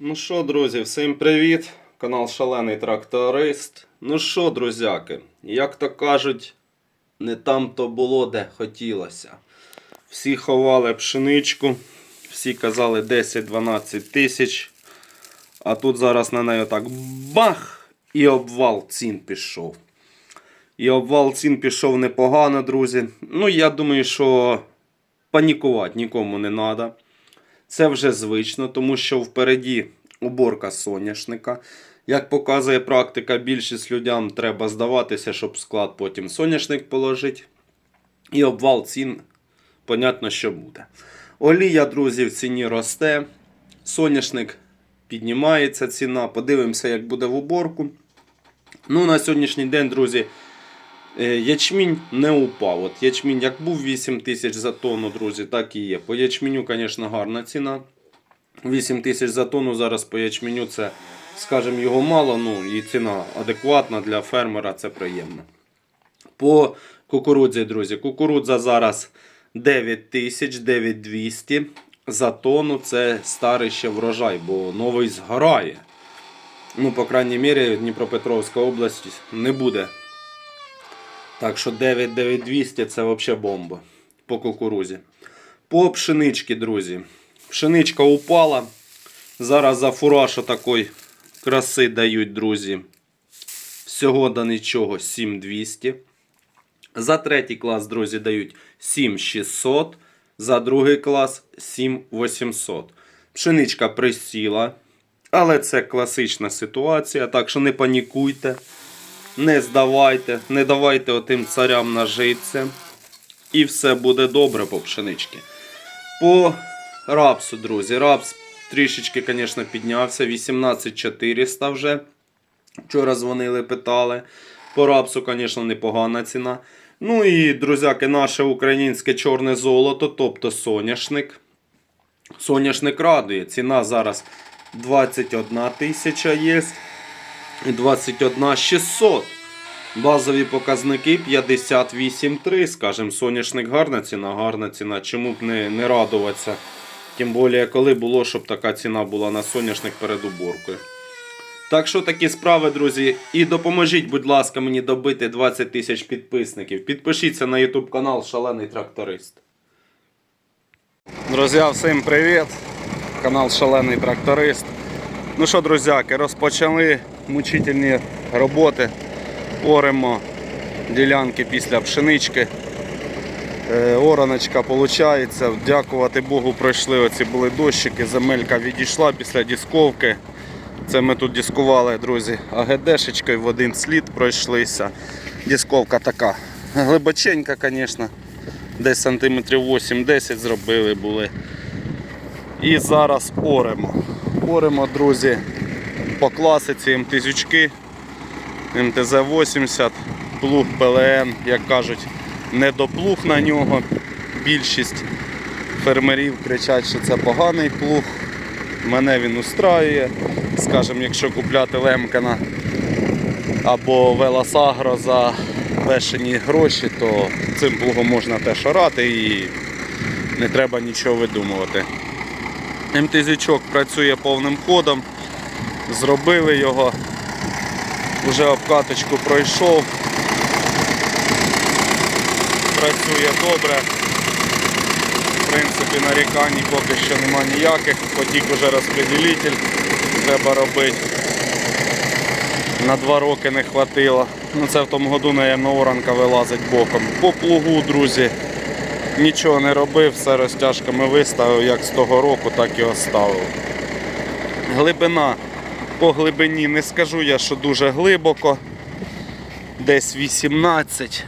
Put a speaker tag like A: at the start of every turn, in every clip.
A: Ну що, друзі, всім привіт! Канал Шалений Тракторист. Ну що, друзяки, як то кажуть, не там то було, де хотілося. Всі ховали пшеничку, всі казали 10-12 тисяч. А тут зараз на неї так бах! І обвал цін пішов. І обвал цін пішов непогано, друзі. Ну, я думаю, що панікувати нікому не треба. Це вже звично, тому що впереді уборка соняшника. Як показує практика, більшість людям треба здаватися, щоб склад потім соняшник положити. І обвал цін, понятно, що буде. Олія, друзі, в ціні росте. Соняшник піднімається ціна. Подивимося, як буде в уборку. Ну, на сьогоднішній день, друзі, Ячмінь не упав. От ячмінь як був 8 тисяч за тонну, друзі, так і є. По ячменю, звісно, гарна ціна. 8 тисяч за тонну зараз по ячменю це, скажімо, його мало, ну і ціна адекватна для фермера, це приємно. По кукурудзі, друзі, кукурудза зараз 9 тисяч, 9200 за тонну. Це старий ще врожай, бо новий згорає. Ну, по крайній мірі, Дніпропетровська область не буде так що 99200 це взагалі бомба по кукурузі. По пшенички, друзі. Пшеничка упала. Зараз за фураж такої краси дають, друзі. Всього до нічого 7200. За третій клас, друзі, дають 7600. За другий клас 7800. Пшеничка присіла. Але це класична ситуація, так що не панікуйте. Не здавайте, не давайте отим царям нажитися. І все буде добре по пшенички. По рапсу, друзі. Рапс трішечки, звісно, піднявся. 18400 вже. Вчора дзвонили, питали. По рапсу, звісно, непогана ціна. Ну і, друзяки, наше українське чорне золото, тобто соняшник. Соняшник радує. Ціна зараз 21 тисяча є. 21 600. Базові показники 58,3. Скажем, соняшник гарна ціна, гарна ціна. Чому б не, не радуватися? Тим більше, коли було, щоб така ціна була на соняшник перед уборкою. Так що такі справи, друзі. І допоможіть, будь ласка, мені добити 20 тисяч підписників. Підпишіться на YouTube канал Шалений Тракторист. Друзі, всім привіт! Канал Шалений Тракторист. Ну що, друзяки, розпочали мучительні роботи. Оремо ділянки після пшенички. Е, Ораночка виходить. Дякувати Богу, пройшли оці були дощики. Земелька відійшла після дісковки. Це ми тут дискували, друзі, АГДшечкою в один слід пройшлися. Дісковка така глибоченька, звісно. Десь сантиметрів 8-10 зробили були. І зараз оремо. Оремо, друзі, по класиці МТЗючки, МТЗ-80, плуг ПЛН, як кажуть, не доплуг на нього. Більшість фермерів кричать, що це поганий плуг. Мене він устраює. Скажімо, якщо купляти Лемкана або Велосагро за бешені гроші, то цим плугом можна теж орати і не треба нічого видумувати. МТЗючок працює повним ходом. Зробили його. Вже обкаточку пройшов. Працює добре. В принципі, нарікань поки що нема ніяких. Потік уже розподілитель треба робити. На два роки не хватило. Ну це в тому году, наверное, оранка вилазить боком. По плугу, друзі, нічого не робив, все розтяжками виставив, як з того року, так і оставив. Глибина по глибині не скажу я, що дуже глибоко. Десь 18.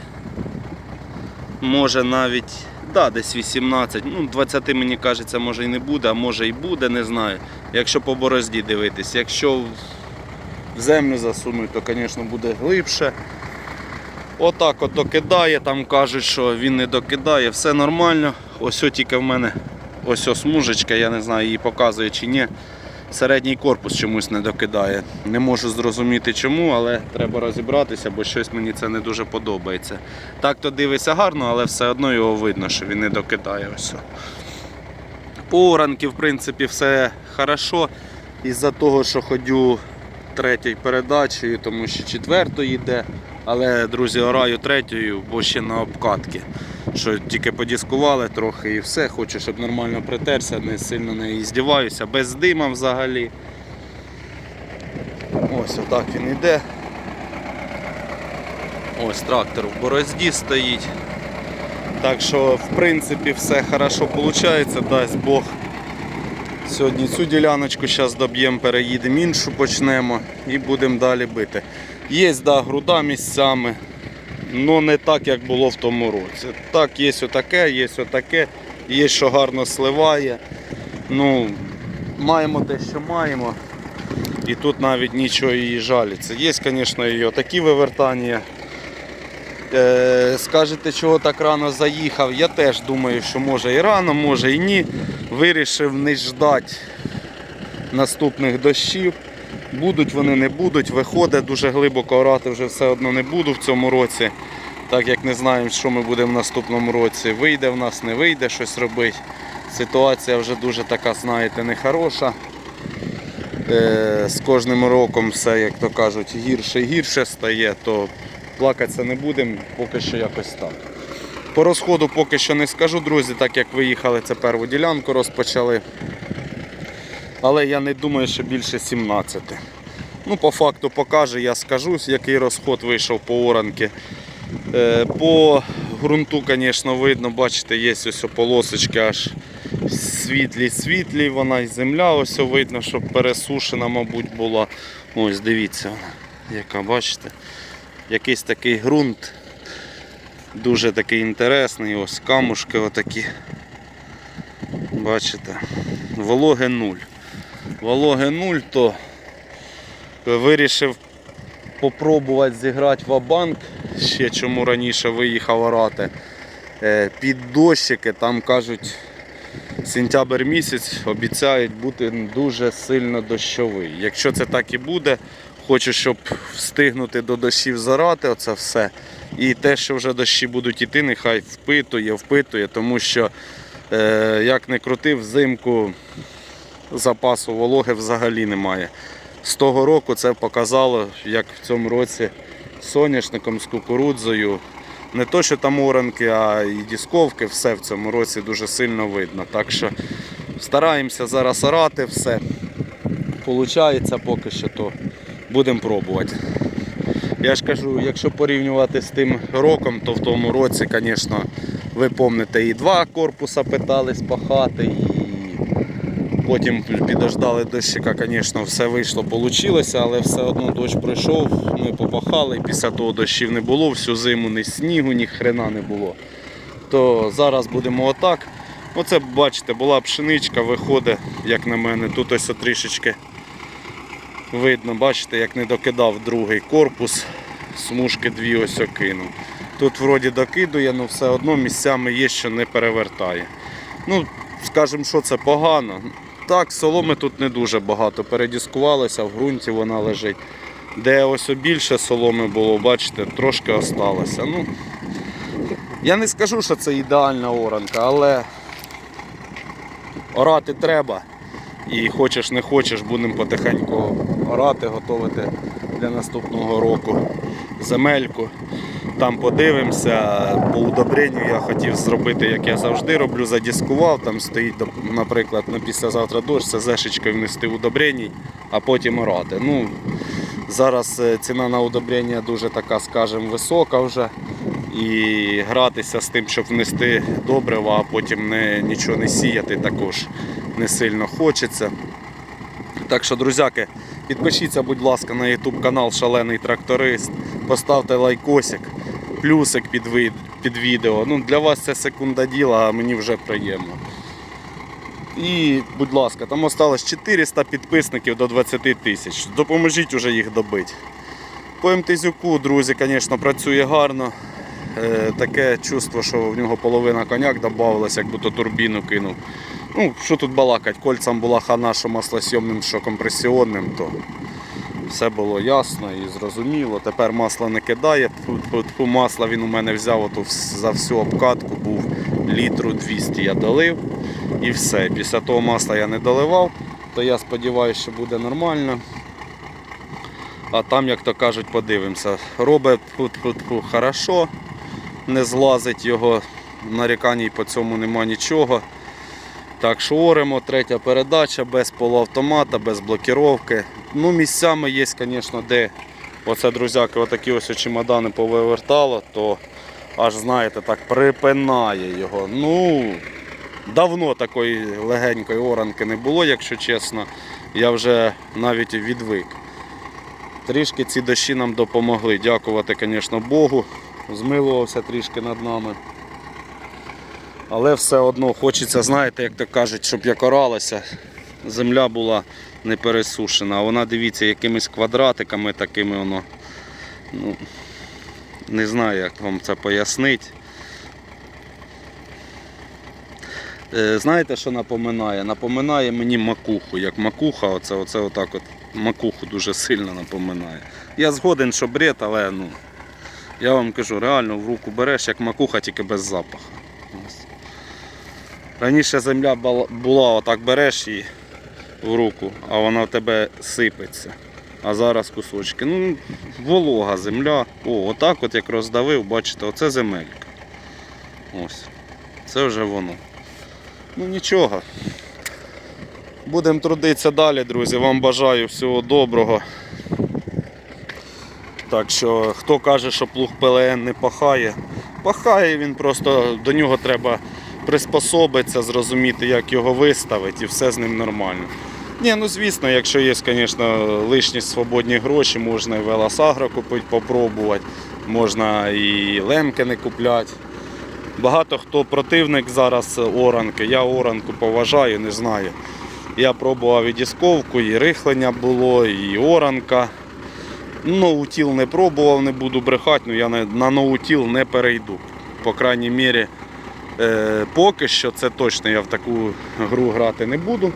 A: Може навіть, да, десь 18. Ну, 20 мені кажеться, може і не буде, а може і буде, не знаю. Якщо по борозді дивитись. Якщо в- землю засунуть, то, звісно, буде глибше. Отак от докидає, там кажуть, що він не докидає, все нормально. Ось тільки в мене ось смужечка, я не знаю, її показує чи ні. Середній корпус чомусь не докидає. Не можу зрозуміти чому, але треба розібратися, бо щось мені це не дуже подобається. Так то дивиться гарно, але все одно його видно, що він не докидає. Ось. По оранки, в принципі, все хорошо. із-за того, що ходю третьою передачею, тому що четвертою йде. Але, друзі, ораю третьою, бо ще на обкатки. Що тільки подіскували трохи і все. Хочу, щоб нормально притерся, не сильно не здіваюся, без дима взагалі. Ось отак він йде. Ось трактор в борозді стоїть. Так що, в принципі, все хорошо виходить, дасть Бог. Сьогодні цю діляночку зараз доб'ємо, переїдемо іншу почнемо і будемо далі бити. Є да, груда місцями, але не так, як було в тому році. Так, є отаке, є отаке, є, що гарно сливає. Ну, маємо те, що маємо. І тут навіть нічого її жаліться. Є, звісно, і отакі вивертання. Е, скажете, чого так рано заїхав. Я теж думаю, що може і рано, може і ні. Вирішив не ждати наступних дощів. Будуть вони, не будуть. Виходить дуже глибоко орати вже все одно не буду в цьому році. Так як не знаємо, що ми будемо в наступному році. Вийде в нас, не вийде щось робити. Ситуація вже дуже така, знаєте, нехороша. Е, з кожним роком все, як то кажуть, гірше і гірше стає, то плакатися не будемо, поки що якось так. По розходу поки що не скажу, друзі, так як виїхали, це перву ділянку розпочали. Але я не думаю, що більше 17. Ну, по факту покаже, я скажу, який розход вийшов по оранки. Е, По ґрунту, звісно, видно, бачите, є ось полосочки аж світлі-світлі, вона і земля ось видно, що пересушена, мабуть, була. Ось дивіться, вона, яка бачите. Якийсь такий ґрунт. Дуже такий інтересний, ось камушки отакі. Бачите, вологи нуль. Вологи нуль, то вирішив попробувати зіграти в банк ще чому раніше виїхав орати. Е, Під дощики, там кажуть, сентябрь місяць обіцяють бути дуже сильно дощовий. Якщо це так і буде, хочу, щоб встигнути до дощів зарати оце все. І те, що вже дощі будуть йти, нехай впитує, впитує, тому що е, як не крути, взимку запасу вологи взагалі немає. З того року це показало, як в цьому році соняшником, з кукурудзою. Не то, що там оранки, а і дісковки, все в цьому році дуже сильно видно. Так що стараємося зараз орати все. Получається поки що, то будемо пробувати. Я ж кажу, якщо порівнювати з тим роком, то в тому році, звісно, ви пам'ятаєте, і два корпуса питались пахати, і потім підождали дощика, звісно, все вийшло, вийшло, але все одно дощ пройшов, ми попахали, після того дощів не було, всю зиму ні снігу, ні хрена не було. То зараз будемо отак. Оце, бачите, була пшеничка, виходить, як на мене, тут ось трішечки видно, бачите, як не докидав другий корпус, смужки дві ось окинув. Тут вроді докидує, але все одно місцями є, що не перевертає. Ну, скажімо, що це погано. Так, соломи тут не дуже багато. Передіскувалися, в ґрунті вона лежить. Де ось більше соломи було, бачите, трошки осталося. Ну, я не скажу, що це ідеальна оранка, але орати треба. І хочеш не хочеш, будемо потихеньку орати, готувати для наступного року земельку. Там подивимося. По удобренню я хотів зробити, як я завжди роблю, задіскував. Там стоїть, наприклад, на післязавтра дощ, це зешечкою внести удобреній, а потім орати. Ну, зараз е, ціна на удобрення дуже така, скажімо, висока вже. І гратися з тим, щоб внести добрива, а потім не, нічого не сіяти, також не сильно хочеться. Так що, друзяки, підпишіться, будь ласка, на YouTube канал Шалений Тракторист. Поставте лайкосик, плюсик під, вид- під відео. Ну, для вас це секунда діла, а мені вже приємно. І, будь ласка, там осталось 400 підписників до 20 тисяч. Допоможіть уже їх добити. По МТЗюку, друзі, звісно, працює гарно. Е, таке чувство, що в нього половина коняк додавалось, як будто турбіну кинув. Ну, що тут балакать, кольцям була хана, що маслосйомним, що компресіонним, то все було ясно і зрозуміло. Тепер масло не кидає. Тьфу, Масла він у мене взяв оту за всю обкатку, був літру 200 я долив і все. Після того масла я не доливав. то я сподіваюся, що буде нормально. А там, як то кажуть, подивимося. Робить хорошо, не злазить його, нарікань по цьому нема нічого. Так що оремо, третя передача, без полуавтомата, без блокіровки. Ну, місцями є, звісно, де оце, друзяки, отакі ось чемодани повивертало, то аж знаєте, так припинає його. Ну, давно такої легенької оранки не було, якщо чесно. Я вже навіть відвик. Трішки ці дощі нам допомогли. Дякувати, звісно, Богу. Змилувався трішки над нами. Але все одно хочеться, знаєте, як то кажуть, щоб як оралося, земля була не пересушена. А вона, дивіться, якимись квадратиками такими воно. Ну, не знаю, як вам це пояснити. Е, Знаєте, що напоминає? Напоминає мені макуху. Як макуха, оце, оце отак от макуху дуже сильно напоминає. Я згоден, що бред, але ну, я вам кажу, реально в руку береш, як макуха, тільки без запаху. Раніше земля була, отак береш її в руку, а вона в тебе сипеться. А зараз кусочки. Ну, волога земля. О, отак от як роздавив, бачите, оце земелька. Ось. Це вже воно. Ну нічого. Будемо трудитися далі, друзі. Вам бажаю всього доброго. Так що, хто каже, що плуг ПЛН не пахає, пахає він просто до нього треба приспособитися, зрозуміти, як його виставити, і все з ним нормально. Ні, ну звісно, якщо є, звісно, лишні свободні гроші, можна і Велосагро купити, попробувати, можна і лемки не купляти. Багато хто противник зараз оранки. Я оранку поважаю, не знаю. Я пробував і дісковку, і рихлення було, і оранка. Ноутіл не пробував, не буду брехати, але я на, ноутіл не перейду. По крайній мірі, поки що це точно я в таку гру грати не буду.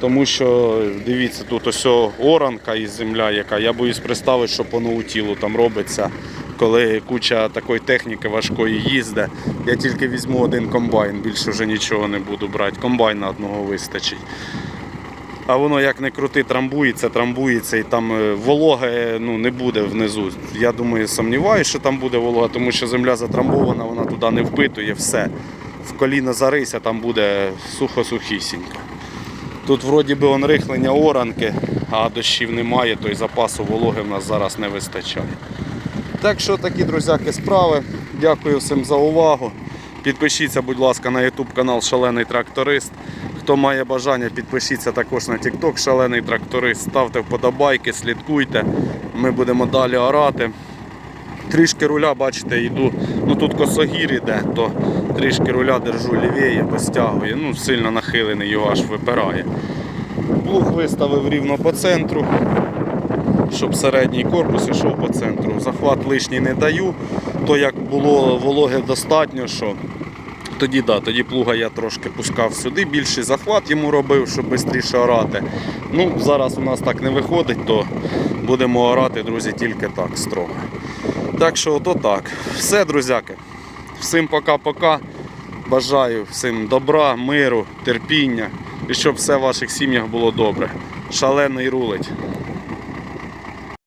A: Тому що дивіться, тут ось оранка і земля, яка. Я боюсь представити, що по ноутілу там робиться, коли куча такої техніки важкої їздить. Я тільки візьму один комбайн, більше вже нічого не буду брати. Комбайна одного вистачить. А воно як не крути, трамбується, трамбується і там е, вологи ну, не буде внизу. Я думаю, сумніваюся, що там буде волога, тому що земля затрамбована, вона туди не впитує, все. В коліно зарися, там буде сухо-сухісінько. Тут вроді би он рихлення оранки, а дощів немає, то й запасу вологи в нас зараз не вистачає. Так що такі, друзяки, справи. Дякую всім за увагу. Підпишіться, будь ласка, на YouTube канал Шалений Тракторист. Хто має бажання, підпишіться також на TikTok Шалений Тракторист. Ставте вподобайки, слідкуйте. Ми будемо далі орати. Трішки руля, бачите, йду. Ну тут косогір іде, то трішки руля держу лівіє, безтягує. Ну, сильно нахилений, його аж випирає. Плуг виставив рівно по центру, щоб середній корпус йшов по центру. Захват лишній не даю, то як було вологи достатньо, що тоді да, тоді плуга я трошки пускав сюди, більший захват йому робив, щоб швидше орати. Ну, зараз у нас так не виходить, то будемо орати, друзі, тільки так строго. Так що ото так. Все, друзяки. Всім пока-пока. Бажаю всім добра, миру, терпіння і щоб все в ваших сім'ях було добре. Шалений рулить.